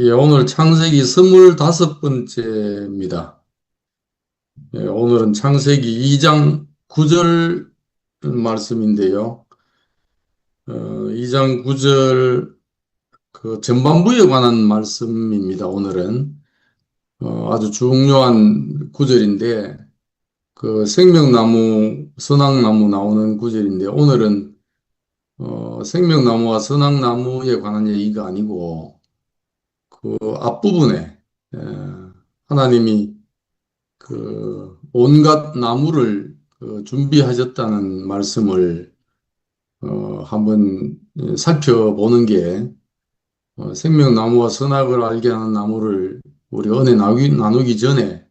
예, 오늘 창세기 스물다섯 번째입니다. 예, 오늘은 창세기 2장 9절 말씀인데요. 어, 2장 9절 그 전반부에 관한 말씀입니다. 오늘은 어, 아주 중요한 구절인데 그 생명나무, 선악나무 나오는 구절인데 오늘은 어, 생명나무와 선악나무에 관한 얘기가 아니고 그 앞부분에 에, 하나님이 그 온갖 나무를 그 준비하셨다는 말씀을 어, 한번 살펴보는 게 어, 생명나무와 선악을 알게 하는 나무를 우리 은혜 나누기, 전에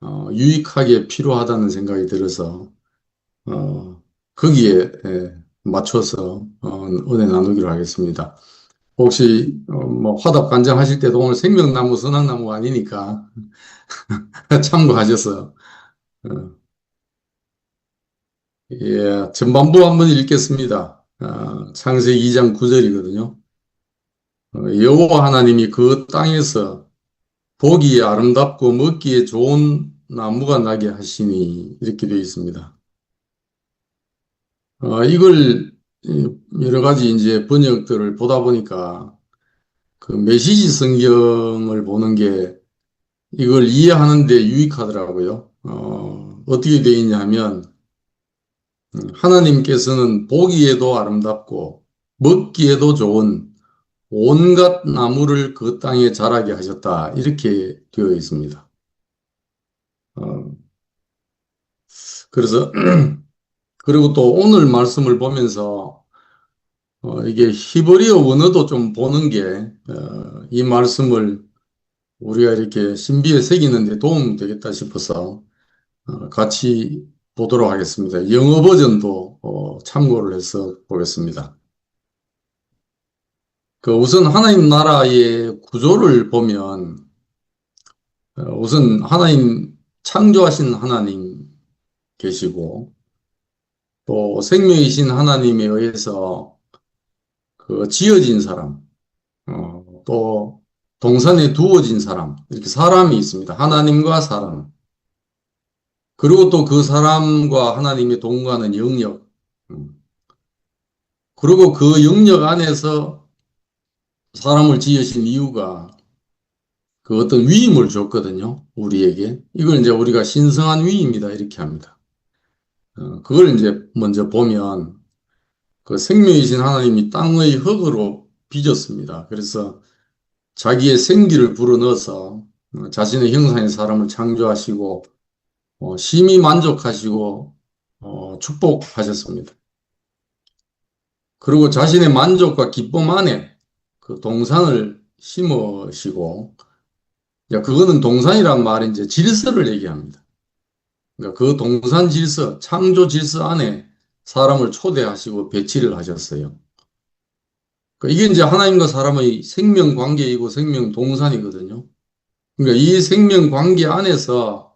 어, 유익하게 필요하다는 생각이 들어서 어, 거기에 에, 맞춰서 어, 은혜 나누기로 하겠습니다. 혹시 어, 뭐 화답 간장하실 때도 오늘 생명나무, 선악나무가 아니니까 참고하셔서 어, 예, 전반부 한번 읽겠습니다. 아, 창세기 2장 9절이거든요. 어, 여호와 하나님이 그 땅에서 보기에 아름답고 먹기에 좋은 나무가 나게 하시니 이렇게 되어 있습니다. 어, 이걸 여러 가지 이제 번역들을 보다 보니까 그 메시지 성경을 보는 게 이걸 이해하는데 유익하더라고요. 어, 어떻게 되어 있냐면 하나님께서는 보기에도 아름답고 먹기에도 좋은 온갖 나무를 그 땅에 자라게 하셨다. 이렇게 되어 있습니다. 어, 그래서 그리고 또 오늘 말씀을 보면서 어, 이게 히브리어 원어도 좀 보는 게이 어, 말씀을 우리가 이렇게 신비에 새기는 데 도움 되겠다 싶어서 어, 같이 보도록 하겠습니다. 영어 버전도 어, 참고를 해서 보겠습니다. 그 우선 하나님 나라의 구조를 보면 어, 우선 하나님 창조하신 하나님 계시고 또 생명이신 하나님에 의해서 그 지어진 사람 어, 또 동산에 두어진 사람 이렇게 사람이 있습니다. 하나님과 사람 그리고 또 그 사람과 하나님의 동거하는 영역 음. 그리고 그 영역 안에서 사람을 지으신 이유가 그 어떤 위임을 줬거든요. 우리에게. 이걸 이제 우리가 신성한 위임이다. 이렇게 합니다. 어, 그걸 이제 먼저 보면 그 생명이신 하나님이 땅의 흙으로 빚었습니다. 그래서 자기의 생기를 불어넣어서 어, 자신의 형상의 사람을 창조하시고 어, 심히 만족하시고 어, 축복하셨습니다. 그리고 자신의 만족과 기쁨 안에 그 동산을 심으시고, 그거는 동산이란 말은 이제 질서를 얘기합니다. 그러니까 그 동산 질서, 창조 질서 안에 사람을 초대하시고 배치를 하셨어요. 그러니까 이게 이제 하나님과 사람의 생명 관계이고 생명 동산이거든요. 그러니까 이 생명 관계 안에서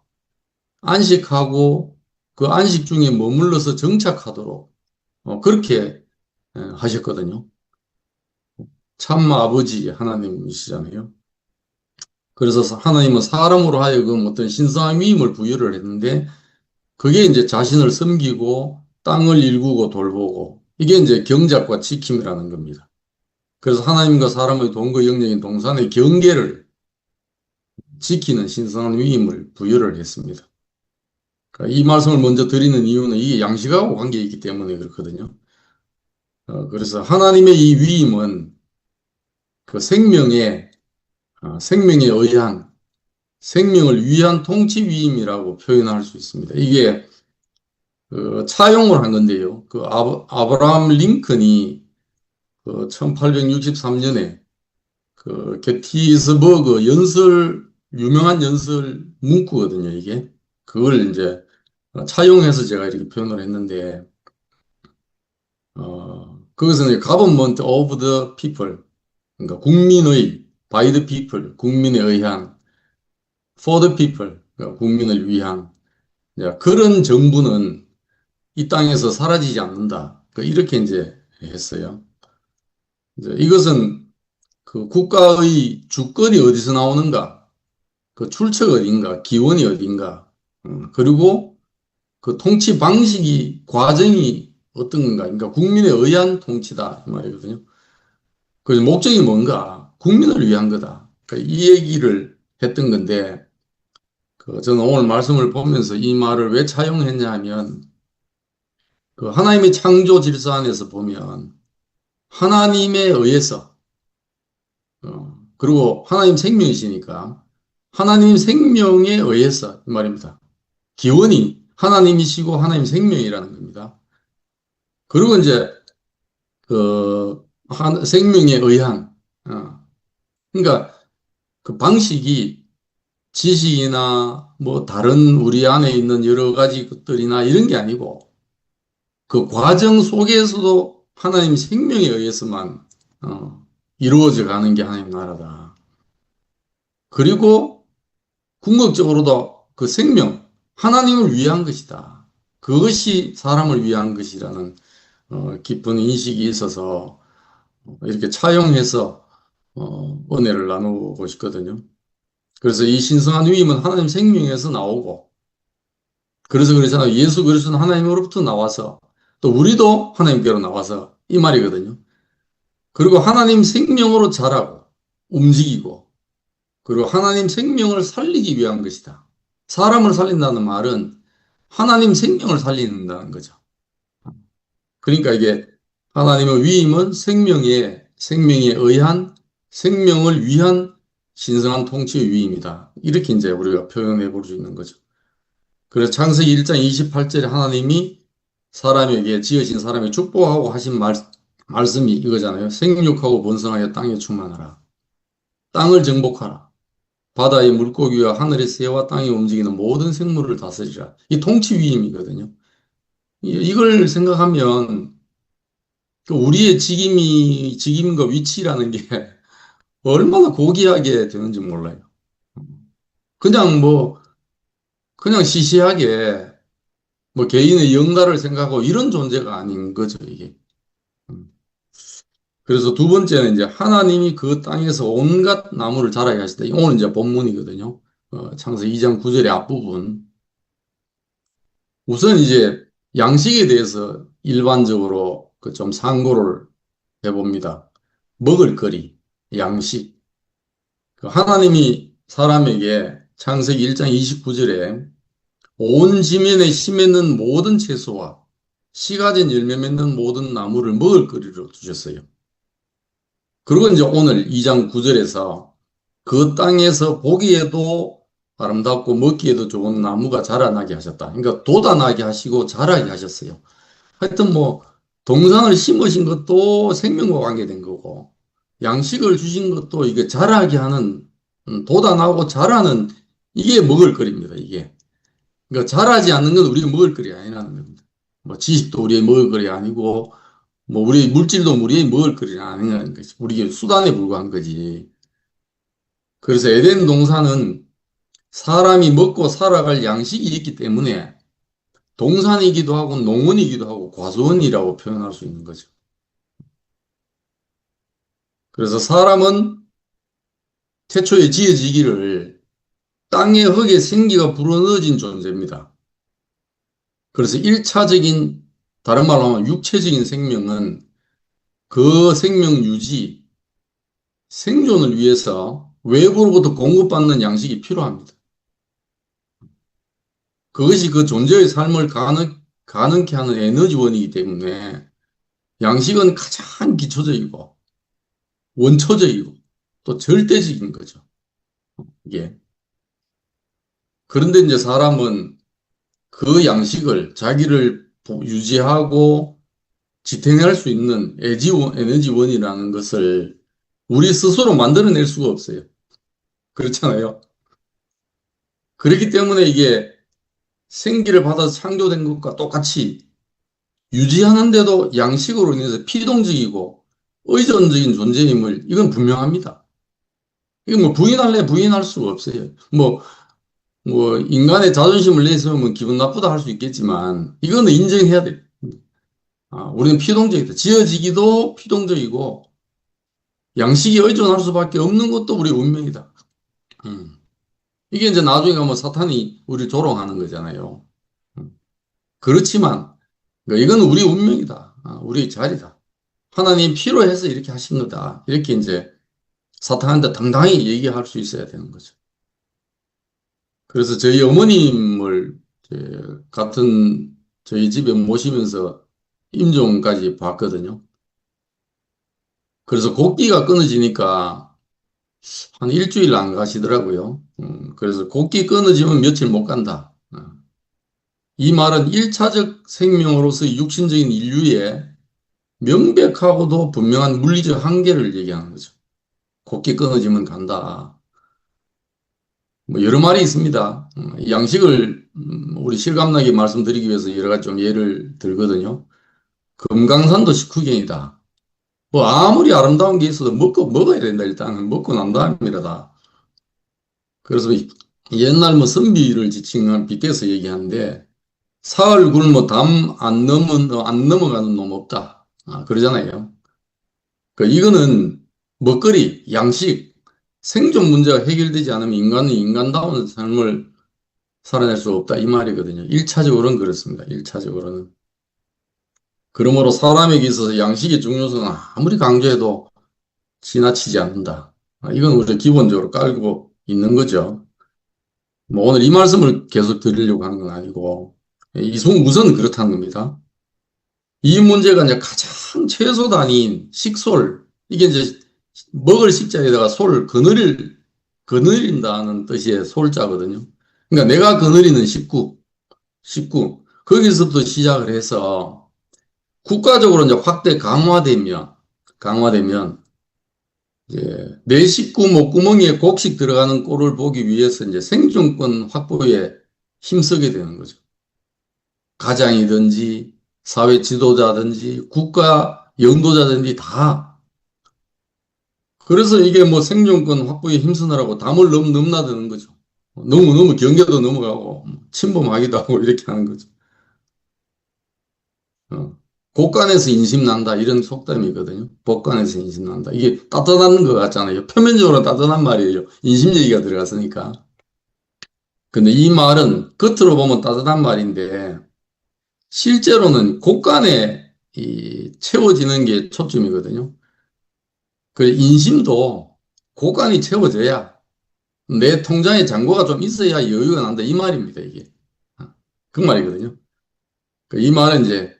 안식하고 그 안식 중에 머물러서 정착하도록 어, 그렇게 하셨거든요. 참 아버지 하나님이시잖아요. 그래서 하나님은 사람으로 하여금 어떤 신성한 위임을 부여를 했는데 그게 이제 자신을 섬기고 땅을 일구고 돌보고 이게 이제 경작과 지킴이라는 겁니다. 그래서 하나님과 사람의 동거 영역인 동산의 경계를 지키는 신성한 위임을 부여를 했습니다. 그러니까 이 말씀을 먼저 드리는 이유는 이게 양식하고 관계에 있기 때문에 그렇거든요. 어, 그래서 하나님의 이 위임은 그 생명의 어, 생명에 의한 생명을 위한 통치 위임이라고 표현할 수 있습니다. 이게 그 차용을 한 건데요. 그 아브라함 링컨이 그 1863년에 그 게티스버그 연설 유명한 연설 문구거든요. 이게 그걸 이제 차용해서 제가 이렇게 표현을 했는데 어 그것은 government of the people 그러니까 국민의 by the people 국민에 의한 for the people 그러니까 국민을 위한 그런 정부는 이 땅에서 사라지지 않는다. 그러니까 이렇게 이제 했어요. 이것은 그 국가의 주권이 어디서 나오는가? 그 출처가 어딘가? 기원이 어딘가? 어, 그리고 그 통치 방식이, 과정이 어떤 건가? 그러니까 국민에 의한 통치다. 이 말이거든요. 그래서 목적이 뭔가? 국민을 위한 거다. 그러니까 이 얘기를 했던 건데, 그 저는 오늘 말씀을 보면서 이 말을 왜 차용했냐 하면, 그 하나님의 창조 질서 안에서 보면, 하나님에 의해서, 어, 그리고 하나님 생명이시니까, 하나님 생명에 의해서, 이 말입니다. 기원이 하나님이시고 하나님 생명이라는 겁니다. 그리고 이제, 그, 한- 생명에 의한, 어, 그러니까 그 방식이 지식이나 뭐 다른 우리 안에 있는 여러 가지 것들이나 이런 게 아니고 그 과정 속에서도 하나님 생명에 의해서만 어, 이루어져 가는 게 하나님 나라다. 그리고 궁극적으로도 그 생명, 하나님을 위한 것이다. 그것이 사람을 위한 것이라는 어, 깊은 인식이 있어서 이렇게 차용해서 어, 은혜를 나누고 싶거든요. 그래서 이 신성한 위임은 하나님 생명에서 나오고, 그래서 그러잖아요. 예수 그리스도는 하나님으로부터 나와서, 또 우리도 하나님께로 나와서 이 말이거든요. 그리고 하나님 생명으로 자라고, 움직이고, 그리고 하나님 생명을 살리기 위한 것이다. 사람을 살린다는 말은 하나님 생명을 살린다는 거죠. 그러니까 이게 하나님의 위임은 생명에, 생명에 의한, 생명을 위한 신성한 통치의 위임이다. 이렇게 이제 우리가 표현해 볼 수 있는 거죠. 그래서 창세기 1장 28절에 하나님이 사람에게 지으신 사람에 축복하고 하신 말, 말씀이 이거잖아요. 생육하고 번성하여 땅에 충만하라. 땅을 정복하라. 바다의 물고기와 하늘의 새와 땅에 움직이는 모든 생물을 다스리라. 이 통치 위임이거든요. 이- 이걸 생각하면 그 우리의 직임이, 직임과 위치라는 게 얼마나 고귀하게 되는지 몰라요. 그냥 뭐, 그냥 시시하게 뭐 개인의 영가를 생각하고 이런 존재가 아닌 거죠, 이게. 음. 그래서 두 번째는 이제 하나님이 그 땅에서 온갖 나무를 자라게 하시다. 오늘 이제 본문이거든요. 어, 창세기 2장 9절의 앞부분. 우선 이제 양식에 대해서 일반적으로 그 좀 상고를 해봅니다. 먹을 거리, 양식. 그 하나님이 사람에게 창세기 1장 29절에 온 지면에 씨 맺는 모든 채소와 씨 가진 열매 맺는 모든 나무를 먹을 거리로 두셨어요. 그리고 이제 오늘 2장 9절에서 그 땅에서 보기에도 아름답고 먹기에도 좋은 나무가 자라나게 하셨다. 그러니까 돋아나게 하시고 자라게 하셨어요. 하여튼 뭐 동산을 심으신 것도 생명과 관계된 거고 양식을 주신 것도 이게 자라게 하는 음, 돋아나고 자라는 이게 먹을 거리입니다. 이게 그러니까 자라지 않는 건 우리가 먹을 거리 아니라는 겁니다. 뭐 지식도 우리의 먹을 거리 아니고 뭐 우리 물질도 우리의 먹을 거리 아니라는 거지. 우리의 수단에 불과한 거지. 그래서 에덴 동산은 사람이 먹고 살아갈 양식이 있기 때문에 동산이기도 하고 농원이기도 하고 과수원이라고 표현할 수 있는 거죠. 그래서 사람은 태초에 지어지기를 땅의 흙에 생기가 불어넣어진 존재입니다. 그래서 1차적인, 다른 말로 하면 육체적인 생명은 그 생명 유지, 생존을 위해서 외부로부터 공급받는 양식이 필요합니다. 그것이 그 존재의 삶을 가능, 가능케 하는 에너지원이기 때문에 양식은 가장 기초적이고 원초적이고 또 절대적인 거죠. 이게. 그런데 이제 사람은 그 양식을 자기를 유지하고 지탱할 수 있는 에지원, 에너지원이라는 것을 우리 스스로 만들어낼 수가 없어요. 그렇잖아요. 그렇기 때문에 이게 생기를 받아서 창조된 것과 똑같이 유지하는데도 양식으로 인해서 피동적이고 의존적인 존재임을 이건 분명합니다. 이건 뭐 부인할래 부인할 수가 없어요. 뭐, 뭐, 인간의 자존심을 내세우면 기분 나쁘다 할 수 있겠지만, 이거는 인정해야 돼. 아, 우리는 피동적이다. 지어지기도 피동적이고, 양식에 의존할 수밖에 없는 것도 우리 운명이다. 음. 이게 이제 나중에 가면 사탄이 우리 조롱하는 거잖아요. 음. 그렇지만 그러니까 이건 우리 운명이다. 아, 우리 자리다. 하나님 필요해서 이렇게 하신 거다. 이렇게 이제 사탄한테 당당히 얘기할 수 있어야 되는 거죠. 그래서 저희 어머님을 같은 저희 집에 모시면서 임종까지 봤거든요. 그래서 곡기가 끊어지니까 한 일주일 안 가시더라고요. 음, 그래서 곡기 끊어지면 며칠 못 간다. 어. 이 말은 1차적 생명으로서의 육신적인 인류의 명백하고도 분명한 물리적 한계를 얘기하는 거죠. 곡기 끊어지면 간다. 뭐 여러 말이 있습니다. 음, 양식을 음, 우리 실감나게 말씀드리기 위해서 여러 가지 좀 예를 들거든요. 금강산도 식후경이다. 뭐 아무리 아름다운 게 있어도 먹고 먹어야 된다. 일단은 먹고 난 다음이라다. 그래서 옛날 뭐 선비를 지칭한 빗대서 얘기하는데 사흘 굶어 담 안 넘은 안 넘어가는 놈 없다. 아, 그러잖아요. 그 이거는 먹거리, 양식, 생존 문제가 해결되지 않으면 인간은 인간다운 삶을 살아낼 수 없다. 이 말이거든요. 1차적으로는 그렇습니다. 1차적으로는. 그러므로 사람에게 있어서 양식의 중요성은 아무리 강조해도 지나치지 않는다. 아, 이건 우리가 기본적으로 깔고 있는 거죠. 뭐 오늘 이 말씀을 계속 드리려고 하는 건 아니고, 이 우선 그렇다는 겁니다. 이 문제가 이제 가장 최소 단위인 식솔, 이게 이제 먹을 식자에다가 솔, 그늘을, 그늘인다는 뜻의 솔자거든요. 그러니까 내가 그늘이는 식구, 식구. 거기서부터 시작을 해서 국가적으로 이제 확대 강화되면, 강화되면, 이제 내 식구 목구멍에 곡식 들어가는 꼴을 보기 위해서 이제 생존권 확보에 힘쓰게 되는 거죠. 가장이든지 사회 지도자든지 국가 영도자든지 다 그래서 이게 뭐 생존권 확보에 힘쓰느라고 담을 너무 넘나드는 거죠. 너무너무 경계도 넘어가고 침범하기도 하고 이렇게 하는 거죠. 어. 곳간에서 인심 난다 이런 속담이거든요. 복간에서 인심 난다. 이게 따뜻한 것 같잖아요. 표면적으로 따뜻한 말이에요. 인심 얘기가 들어갔으니까. 근데 이 말은 겉으로 보면 따뜻한 말인데 실제로는 곳간에 이 채워지는 게 초점이거든요. 그 인심도 곳간이 채워져야 내 통장에 잔고가 좀 있어야 여유가 난다 이 말입니다 이게 그 말이거든요. 그이 말은 이제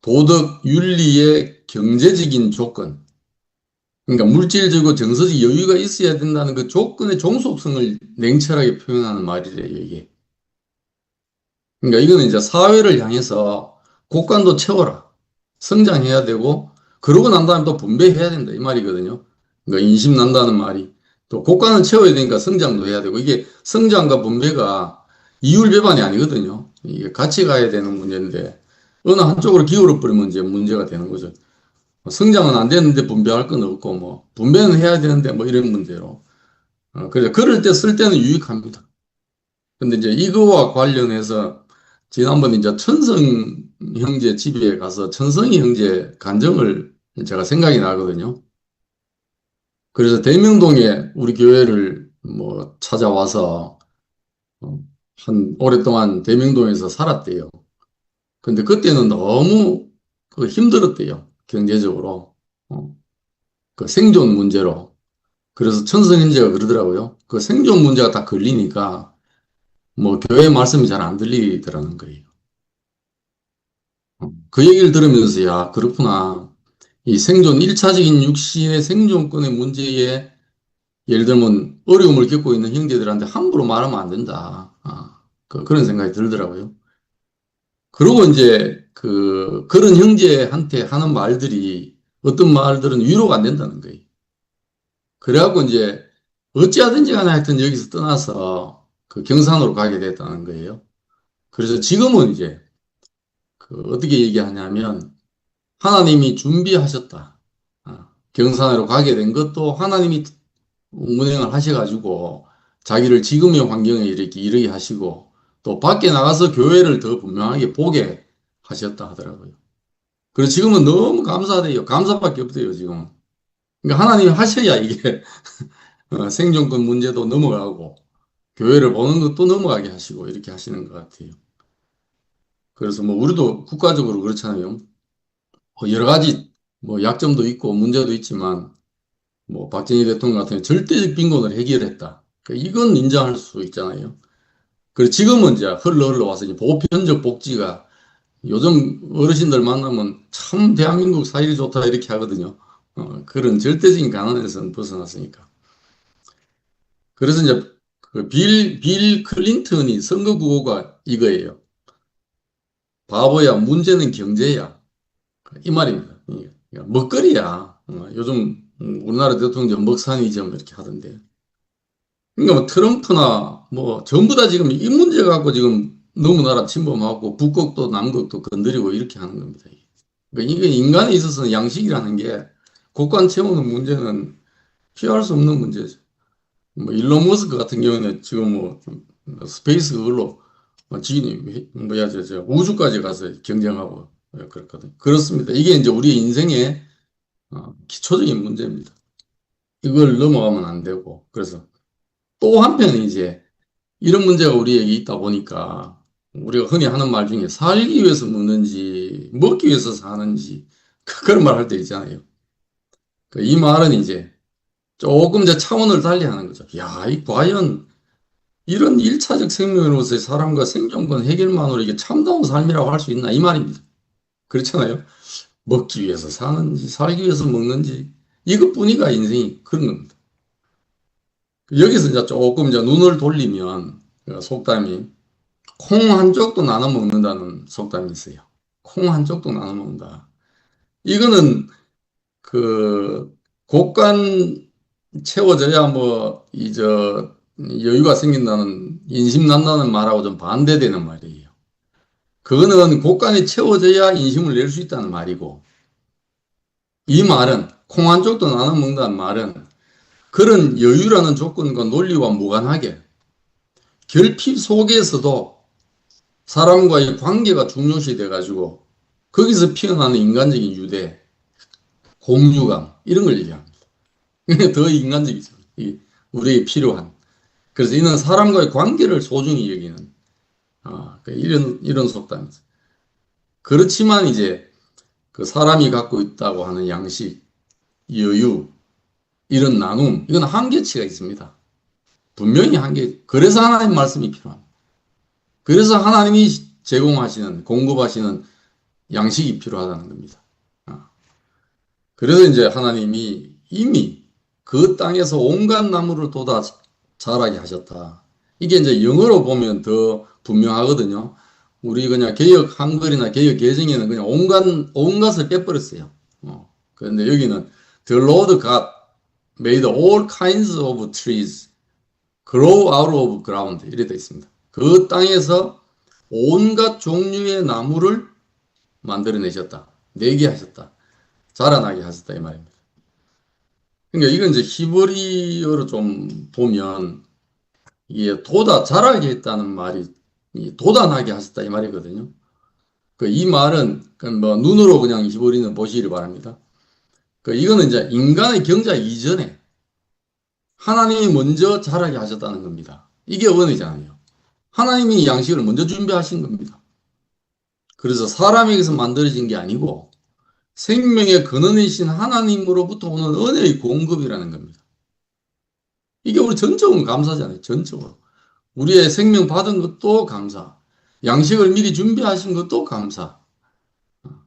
도덕 윤리의 경제적인 조건 그러니까 물질적이고 정서적 여유가 있어야 된다는 그 조건의 종속성을 냉철하게 표현하는 말이래요 이게. 그러니까 이거는 이제 사회를 향해서 곳간도 채워라. 성장해야 되고, 그러고 난 다음에 또 분배해야 된다. 이 말이거든요. 그러니까 인심 난다는 말이. 또 곳간은 채워야 되니까 성장도 해야 되고, 이게 성장과 분배가 이율배반이 아니거든요. 이게 같이 가야 되는 문제인데, 어느 한쪽으로 기울어 버리면 이제 문제가 되는 거죠. 성장은 안 되는데 분배할 건 없고, 뭐, 분배는 해야 되는데, 뭐, 이런 문제로. 어, 그래서 그럴 때 쓸 때는 유익합니다. 근데 이제 이거와 관련해서 지난번 이제 천성 형제 집에 가서 천성이 형제 간정을 제가 생각이 나거든요. 그래서 대명동에 우리 교회를 뭐 찾아와서 어, 한 오랫동안 대명동에서 살았대요. 근데 그때는 너무 그 힘들었대요. 경제적으로. 어, 그 생존 문제로. 그래서 천성 형제가 그러더라고요. 그 생존 문제가 딱 걸리니까 뭐 교회 말씀이 잘 안 들리더라는 거예요. 그 얘기를 들으면서 야 그렇구나. 이 생존 1차적인 육신의 생존권의 문제에 예를 들면 어려움을 겪고 있는 형제들한테 함부로 말하면 안 된다. 아, 그, 런 생각이 들더라고요. 그리고 이제 그 그런 형제한테 하는 말들이 어떤 말들은 위로가 안 된다는 거예요. 그래갖고 이제 어찌하든지 간에 하여튼 여기서 떠나서 그 경산으로 가게 됐다는 거예요. 그래서 지금은 이제 그 어떻게 얘기하냐면 하나님이 준비하셨다. 아, 경산으로 가게 된 것도 하나님이 운행을 하셔가지고 자기를 지금의 환경에 이렇게 이르게 하시고 또 밖에 나가서 교회를 더 분명하게 보게 하셨다 하더라고요. 그래서 지금은 너무 감사돼요. 감사밖에 없어요, 지금. 그러니까 하나님 하셔야 이게 어, 생존권 문제도 넘어가고 교회를 보는 것도 넘어가게 하시고 이렇게 하시는 것 같아요. 그래서 뭐 우리도 국가적으로 그렇잖아요. 뭐 여러 가지 뭐 약점도 있고 문제도 있지만 뭐 박정희 대통령 같은 경우 절대적 빈곤을 해결했다. 그러니까 이건 인정할 수 있잖아요. 그리고 지금은 이제 흘러 흘러 와서 이제 보편적 복지가 요즘 어르신들 만나면 참 대한민국 사일이 좋다 이렇게 하거든요. 어, 그런 절대적인 가난에서는 벗어났으니까. 그래서 이제 그 빌, 빌 클린턴이 선거 구호가 이거예요. 바보야, 문제는 경제야. 이 말입니다. 예, 먹거리야. 어, 요즘 우리나라 대통령 먹산이점 이렇게 하던데. 그러니까 뭐 트럼프나 뭐 전부 다 지금 이 문제 갖고 지금 너무 나라 침범하고 북극도 남극도 건드리고 이렇게 하는 겁니다. 그러니까 이게 인간에 있어서는 양식이라는 게 곡간 채우는 문제는 피할 수 없는 문제죠. 뭐 일론 머스크 같은 경우는 지금 뭐 스페이스 그걸로 지금 뭐야 저, 저 우주까지 가서 경쟁하고 그렇거든. 그렇습니다. 이게 이제 우리 인생의 어, 기초적인 문제입니다. 이걸 넘어가면 안 되고 그래서 또 한편 이제 이런 문제가 우리에게 있다 보니까 우리가 흔히 하는 말 중에 살기 위해서 먹는지 먹기 위해서 사는지 그런 말 할 때 있잖아요. 그이 말은 이제 조금 이제 차원을 달리 하는 거죠. 야, 이 과연 이런 일차적 생명으로서의 사람과 생존권 해결만으로 이게 참다운 삶이라고 할 수 있나 이 말입니다. 그렇잖아요. 먹기 위해서 사는지 살기 위해서 먹는지 이것뿐이가 인생이 그런 겁니다. 여기서 이제 조금 이제 눈을 돌리면 그 속담이 콩 한 쪽도 나눠 먹는다는 속담이 있어요. 콩 한 쪽도 나눠 먹는다. 이거는 그 곡간 채워져야 뭐 이 저 여유가 생긴다는 인심 난다는 말하고 좀 반대되는 말이에요. 그거는 곡간이 채워져야 인심을 낼 수 있다는 말이고 이 말은 콩 한 쪽도 나눠 먹는다는 말은 그런 여유라는 조건과 논리와 무관하게 결핍 속에서도 사람과의 관계가 중요시 돼가지고 거기서 피어나는 인간적인 유대, 공유감 이런 걸 얘기합니다. 더 인간적이죠. 우리에게 필요한. 그래서 이는 사람과의 관계를 소중히 여기는 아, 그 이런 이런 속담이죠. 그렇지만 이제 그 사람이 갖고 있다고 하는 양식, 여유, 이런 나눔, 이건 한계치가 있습니다. 분명히 한계, 그래서 하나님 말씀이 필요합니다. 그래서 하나님이 제공하시는, 공급하시는 양식이 필요하다는 겁니다. 아. 그래서 이제 하나님이 이미 그 땅에서 온갖 나무를 돋아 자라게 하셨다. 이게 이제 영어로 보면 더 분명하거든요. 우리 그냥 개혁 한글이나 개혁 개정에는 그냥 온갖, 온갖을 빼버렸어요. 어. 그런데 여기는 The Lord God made all kinds of trees grow out of ground. 이래 되어 있습니다. 그 땅에서 온갖 종류의 나무를 만들어내셨다. 내게 하셨다. 자라나게 하셨다. 이 말입니다. 그러니까 이건 이제 히브리어로 좀 보면 이게 돋아 자라게 했다는 말이 돋아나게 하셨다 이 말이거든요. 그 이 말은 뭐 눈으로 그냥 히브리는 보시기를 바랍니다. 그 이거는 이제 인간의 경자 이전에 하나님이 먼저 자라게 하셨다는 겁니다. 이게 원이잖아요. 하나님이 양식을 먼저 준비하신 겁니다. 그래서 사람에게서 만들어진 게 아니고 생명의 근원이신 하나님으로부터 오는 은혜의 공급이라는 겁니다. 이게 우리 전적으로 감사잖아요. 전적으로. 우리의 생명 받은 것도 감사. 양식을 미리 준비하신 것도 감사.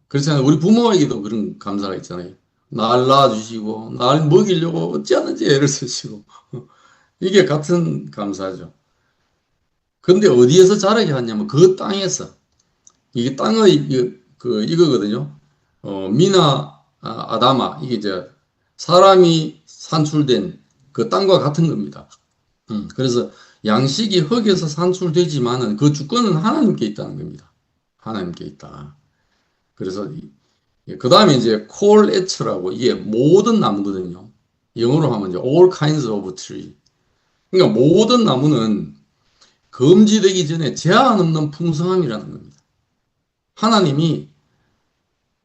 그렇잖아요. 우리 부모에게도 그런 감사가 있잖아요. 날 낳아주시고, 날 먹이려고 어찌하는지 애를 쓰시고. 이게 같은 감사죠. 근데 어디에서 자라게 하냐면 그 땅에서. 이게 땅의, 그, 이거거든요. 어, 미나, 아, 아다마. 이게 이제 사람이 산출된 그 땅과 같은 겁니다. 음, 그래서 양식이 흙에서 산출되지만은 그 주권은 하나님께 있다는 겁니다. 하나님께 있다. 그래서 그 다음에 이제 콜 에츠라고 이게 모든 나무거든요. 영어로 하면 이제 all kinds of tree. 그러니까 모든 나무는 금지되기 전에 제한 없는 풍성함이라는 겁니다. 하나님이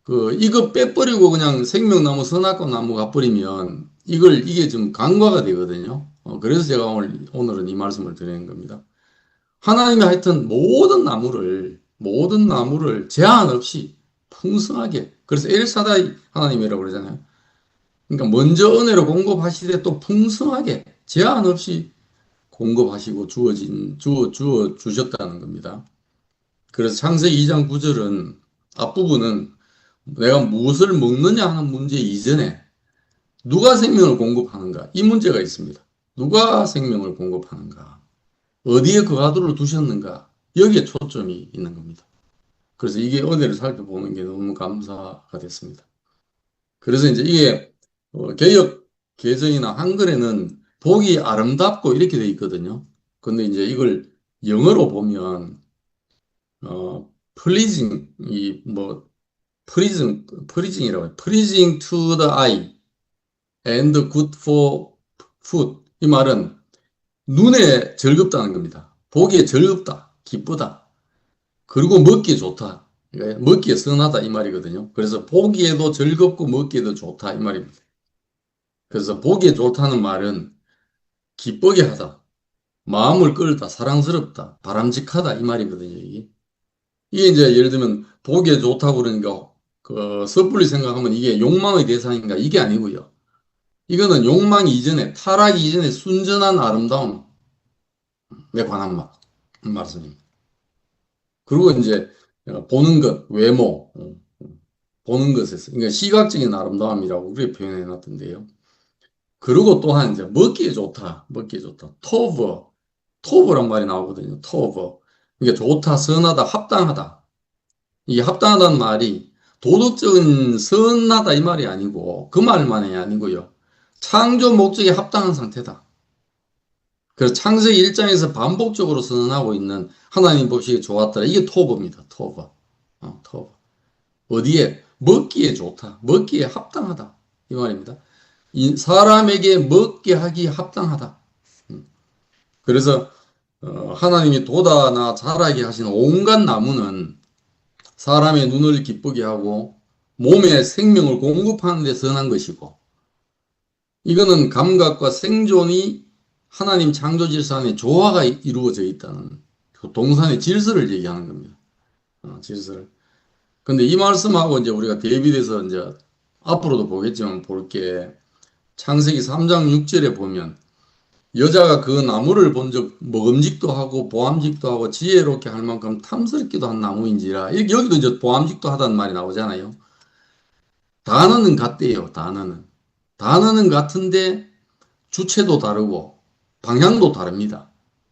그 이거 빼버리고 그냥 생명나무 선악과 나무 가버리면 이걸 이게 좀 간과가 되거든요. 어, 그래서 제가 오늘 오늘은 이 말씀을 드리는 겁니다. 하나님이 하여튼 모든 나무를 모든 나무를 제한 없이 풍성하게 그래서 엘사다이 하나님이라고 그러잖아요. 그러니까 먼저 은혜로 공급하시되 또 풍성하게 제한 없이 공급하시고 주어진 주어 주어 주셨다는 겁니다. 그래서 창세기 2장 9절은 앞부분은 내가 무엇을 먹느냐 하는 문제 이전에 누가 생명을 공급하는가 이 문제가 있습니다. 누가 생명을 공급하는가 어디에 그 가두를 두셨는가 여기에 초점이 있는 겁니다. 그래서 이게 은혜를 살펴보는 게 너무 감사가 됐습니다. 그래서 이제 이게 어, 개역 개정이나 한글에는 보기 아름답고 이렇게 돼 있거든요. 근데 이제 이걸 영어로 보면 어 pleasing 이뭐 pleasing pleasing이라고 해요. the eye and good for food 이 말은 눈에 즐겁다는 겁니다. 보기에 즐겁다, 기쁘다. 그리고 먹기에 좋다. 먹기에 선하다 이 말이거든요. 그래서 보기에도 즐겁고 먹기에도 좋다 이 말입니다. 그래서 보기에 좋다는 말은 기쁘게 하다, 마음을 끌다, 사랑스럽다, 바람직하다 이 말이거든요. 이게. 이게 이제 예를 들면 보기에 좋다고 그러니까 그 섣불리 생각하면 이게 욕망의 대상인가 이게 아니고요. 이거는 욕망 이전에 타락 이전에 순전한 아름다움에 관한 말 말씀입니다. 그리고 이제 보는 것 외모 보는 것에서 그러니까 시각적인 아름다움이라고 그렇게 표현해 놨던데요. 그리고 또한 이제 먹기에 좋다, 먹기에 좋다. 토버, 토버란 말이 나오거든요. 토버. 이게 좋다, 선하다, 합당하다. 이게 합당하다는 말이 도덕적인 선하다 이 말이 아니고 그 말만이 아니고요. 창조 목적에 합당한 상태다. 그래서 창세기 1장에서 반복적으로 선언하고 있는 하나님 법칙이 좋았더라. 이게 토버입니다. 토버. 어, 토버. 어디에? 먹기에 좋다. 먹기에 합당하다. 이 말입니다. 사람에게 먹게 하기 합당하다. 음. 그래서 어, 하나님이 돋아나 자라게 하신 온갖 나무는 사람의 눈을 기쁘게 하고 몸에 생명을 공급하는 데 선한 것이고 이거는 감각과 생존이 하나님 창조 질서 안에 조화가 이루어져 있다는 그 동산의 질서를 얘기하는 겁니다. 어, 질서를. 근데 이 말씀하고 이제 우리가 대비돼서 이제 앞으로도 보겠지만 볼게 창세기 3장 6절에 보면 여자가 그 나무를 본적 먹음직도 하고 보암직도 하고 지혜롭게 할 만큼 탐스럽기도 한 나무인지라 여기도 이제 보암직도 하다는 말이 나오잖아요. 단어는 같대요. 단어는 단어는 같은데 주체도 다르고 방향도 다릅니다.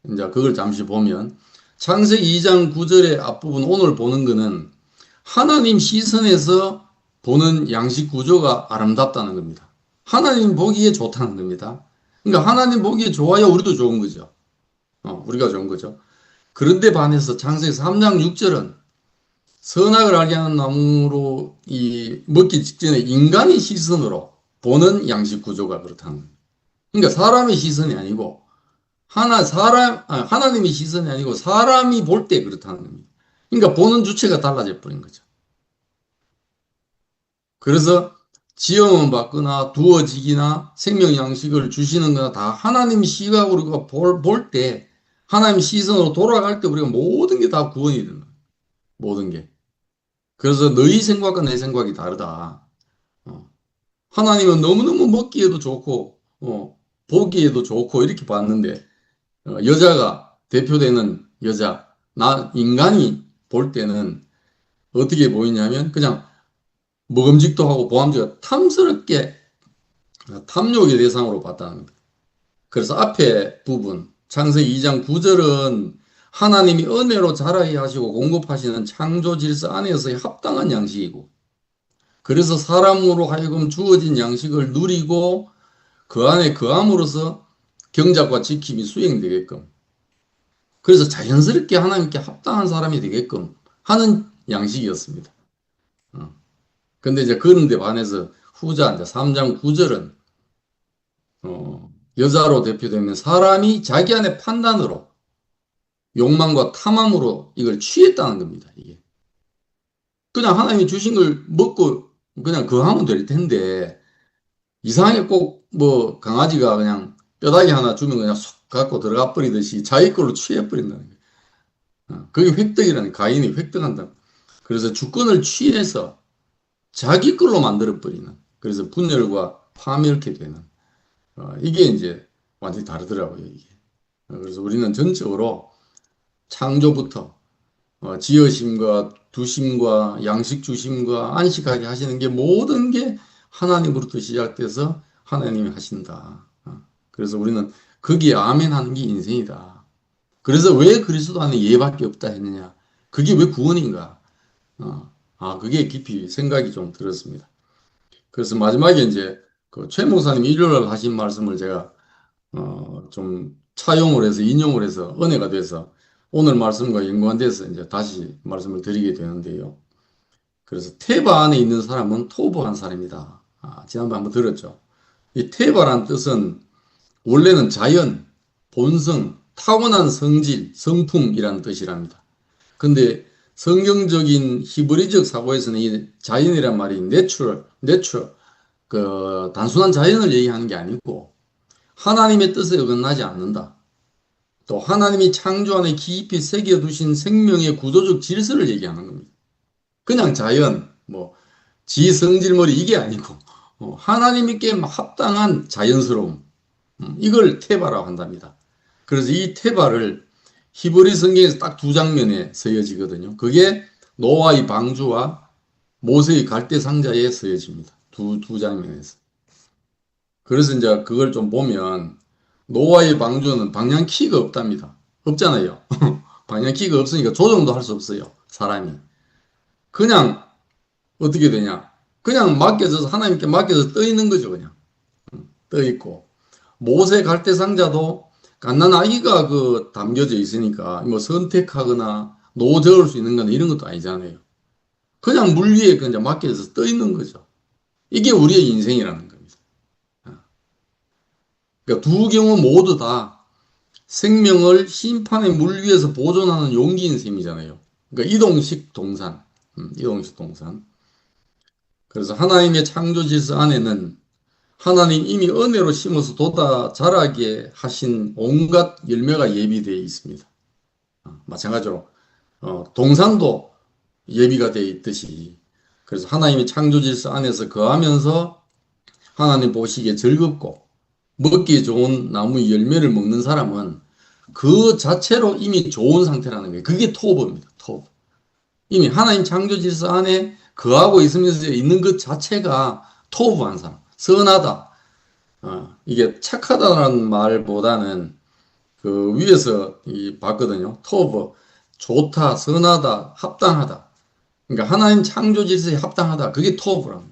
이제 그걸 잠시 보면 창세기 2장 9절의 앞부분 오늘 보는 거는 하나님 시선에서 보는 양식 구조가 아름답다는 겁니다. 하나님 보기에 좋다는 겁니다. 그러니까 하나님 보기에 좋아야 우리도 좋은 거죠. 어, 우리가 좋은 거죠. 그런데 반해서 창세기 3장 6절은 선악을 알게 하는 나무로 이 먹기 직전에 인간의 시선으로 보는 양식 구조가 그렇다는 겁니다. 그러니까 사람의 시선이 아니고 하나 사람 아, 하나님의 시선이 아니고 사람이 볼 때 그렇다는 겁니다. 그러니까 보는 주체가 달라져 버린 거죠. 그래서 지음을 받거나 두어지기나 생명 양식을 주시는 거나 다 하나님 시각으로 우리가 볼, 볼 때, 하나님 시선으로 돌아갈 때 우리가 모든 게 다 구원이 되는 거예요. 모든 게. 그래서 너희 생각과 내 생각이 다르다. 어. 하나님은 너무너무 먹기에도 좋고, 어, 보기에도 좋고, 이렇게 봤는데, 어, 여자가 대표되는 여자, 나, 인간이 볼 때는 어떻게 보이냐면, 그냥 먹음직도 하고 보암직도 탐스럽게 탐욕의 대상으로 봤다는 겁니다. 그래서 앞에 부분 창세기 2장 9절은 하나님이 은혜로 자라게 하시고 공급하시는 창조 질서 안에서의 합당한 양식이고 그래서 사람으로 하여금 주어진 양식을 누리고 그 안에 거함으로써 경작과 지킴이 수행되게끔 그래서 자연스럽게 하나님께 합당한 사람이 되게끔 하는 양식이었습니다. 근데 이제 그런데 반해서 후자 이제 3장 9절은 어, 여자로 대표되는 사람이 자기 안의 판단으로 욕망과 탐함으로 이걸 취했다는 겁니다. 이게 그냥 하나님이 주신 걸 먹고 그냥 그거 하면 될 텐데 이상하게 꼭 뭐 강아지가 그냥 뼈다귀 하나 주면 그냥 쏙 갖고 들어가 버리듯이 자기 걸로 취해 버린다는 거예요. 어, 그게 획득이라는. 가인이 획득한다. 그래서 주권을 취해서 자기 걸로 만들어 버리는 그래서 분열과 파멸케 되는 어, 이게 이제 완전히 다르더라고요 이게. 어, 그래서 우리는 전적으로 창조부터 어, 지으심과 두심과 양식 주심과 안식하게 하시는 게 모든 게 하나님으로부터 시작돼서 하나님이 하신다. 어, 그래서 우리는 거기에 아멘 하는 게 인생이다. 그래서 왜 그리스도 안에 예밖에 없다 했느냐? 그게 왜 구원인가? 어, 아, 그게 깊이 생각이 좀 들었습니다. 그래서 마지막에 이제 그 최 목사님 일요일 하신 말씀을 제가 어, 좀 차용을 해서 인용을 해서 은혜가 돼서 오늘 말씀과 연관돼서 이제 다시 말씀을 드리게 되는데요. 그래서 테바 안에 있는 사람은 토부한 사람이다. 아, 지난번에 한번 들었죠. 이 테바란 뜻은 원래는 자연, 본성, 타고난 성질, 성품이라는 뜻이랍니다. 근데 성경적인 히브리적 사고에서는 이 자연이란 말이 내추럴, 내추럴, 그 단순한 자연을 얘기하는 게 아니고 하나님의 뜻에 어긋나지 않는다. 또 하나님이 창조 안에 깊이 새겨두신 생명의 구조적 질서를 얘기하는 겁니다. 그냥 자연, 뭐 지성질머리 이게 아니고 어, 하나님께 합당한 자연스러움 음, 이걸 테바라고 한답니다. 그래서 이 테바를 히브리 성경에서 딱 두 장면에 쓰여지거든요. 그게 노아의 방주와 모세의 갈대 상자에 쓰여집니다. 두, 두 장면에서. 그래서 이제 그걸 좀 보면 노아의 방주는 방향 키가 없답니다. 없잖아요. 방향 키가 없으니까 조정도 할 수 없어요. 사람이. 그냥 어떻게 되냐. 그냥 맡겨져서 하나님께 맡겨서 떠 있는 거죠. 그냥. 떠 있고. 모세 갈대 상자도 갓난 아기가 그 담겨져 있으니까 뭐 선택하거나 노저을 수 있는 거나 이런 것도 아니잖아요. 그냥 물 위에 그냥 맡겨져서 떠 있는 거죠. 이게 우리의 인생이라는 겁니다. 그러니까 두 경우 모두 다 생명을 심판의 물 위에서 보존하는 용기인 셈이잖아요. 그러니까 이동식 동산, 음, 이동식 동산. 그래서 하나님의 창조 질서 안에는 하나님 이미 은혜로 심어서 돋아 자라게 하신 온갖 열매가 예비되어 있습니다. 어, 마찬가지로 어, 동산도 예비가 되어 있듯이 그래서 하나님의 창조 질서 안에서 거하면서 하나님 보시기에 즐겁고 먹기 좋은 나무 열매를 먹는 사람은 그 자체로 이미 좋은 상태라는 거예요. 그게 토브입니다. 토브. 이미 하나님 창조 질서 안에 거하고 있으면서 있는 것 자체가 토브한 사람. 선하다. 어, 이게 착하다라는 말보다는 그 위에서 이 봤거든요. 토브. 좋다, 선하다, 합당하다. 그러니까 하나님 창조 질서에 합당하다. 그게 토브라는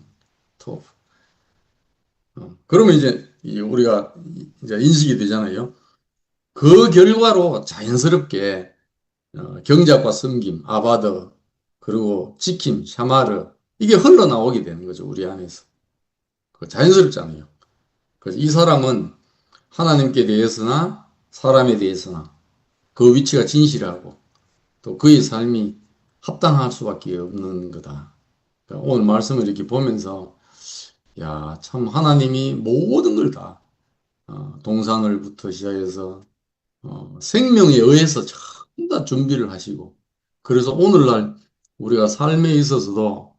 토브. 어, 그러면 이제 우리가 이제 인식이 되잖아요. 그 결과로 자연스럽게 어, 경작과 섬김, 아바드, 그리고 지킴, 샤마르 이게 흘러나오게 되는 거죠. 우리 안에서. 그 자연스럽잖아요. 그래서 이 사람은 하나님께 대해서나 사람에 대해서나 그 위치가 진실하고 또 그의 삶이 합당할 수밖에 없는 거다. 그러니까 오늘 말씀을 이렇게 보면서 야, 참 하나님이 모든 걸 다, 어, 동산을부터 시작해서, 어, 생명에 의해서 전부 다 준비를 하시고, 그래서 오늘날 우리가 삶에 있어서도,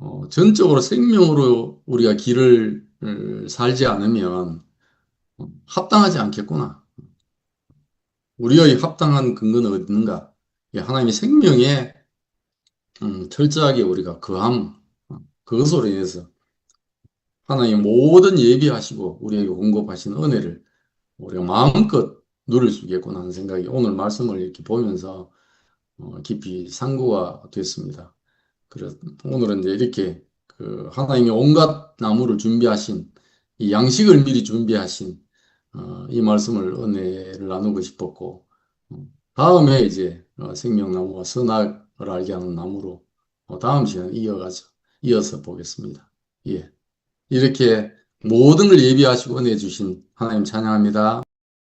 어, 전적으로 생명으로 우리가 길을 살지 않으면 어, 합당하지 않겠구나. 우리의 합당한 근거는 어디는가? 하나님의 생명에 음, 철저하게 우리가 거함, 어, 그것으로 인해서 하나님 모든 예비하시고 우리에게 공급하신 은혜를 우리가 마음껏 누릴 수 있겠구나 하는 생각이 오늘 말씀을 이렇게 보면서 어, 깊이 상고가 됐습니다. 그래서 오늘은 이제 이렇게 그 하나님이 온갖 나무를 준비하신 이 양식을 미리 준비하신 어, 이 말씀을 은혜를 나누고 싶었고 어, 다음에 이제 생명나무와 선악을 알게 하는 나무로 다음 시간 이어가서 이어서 보겠습니다. 예. 이렇게 모든 걸 예비하시고 은혜 주신 하나님 찬양합니다.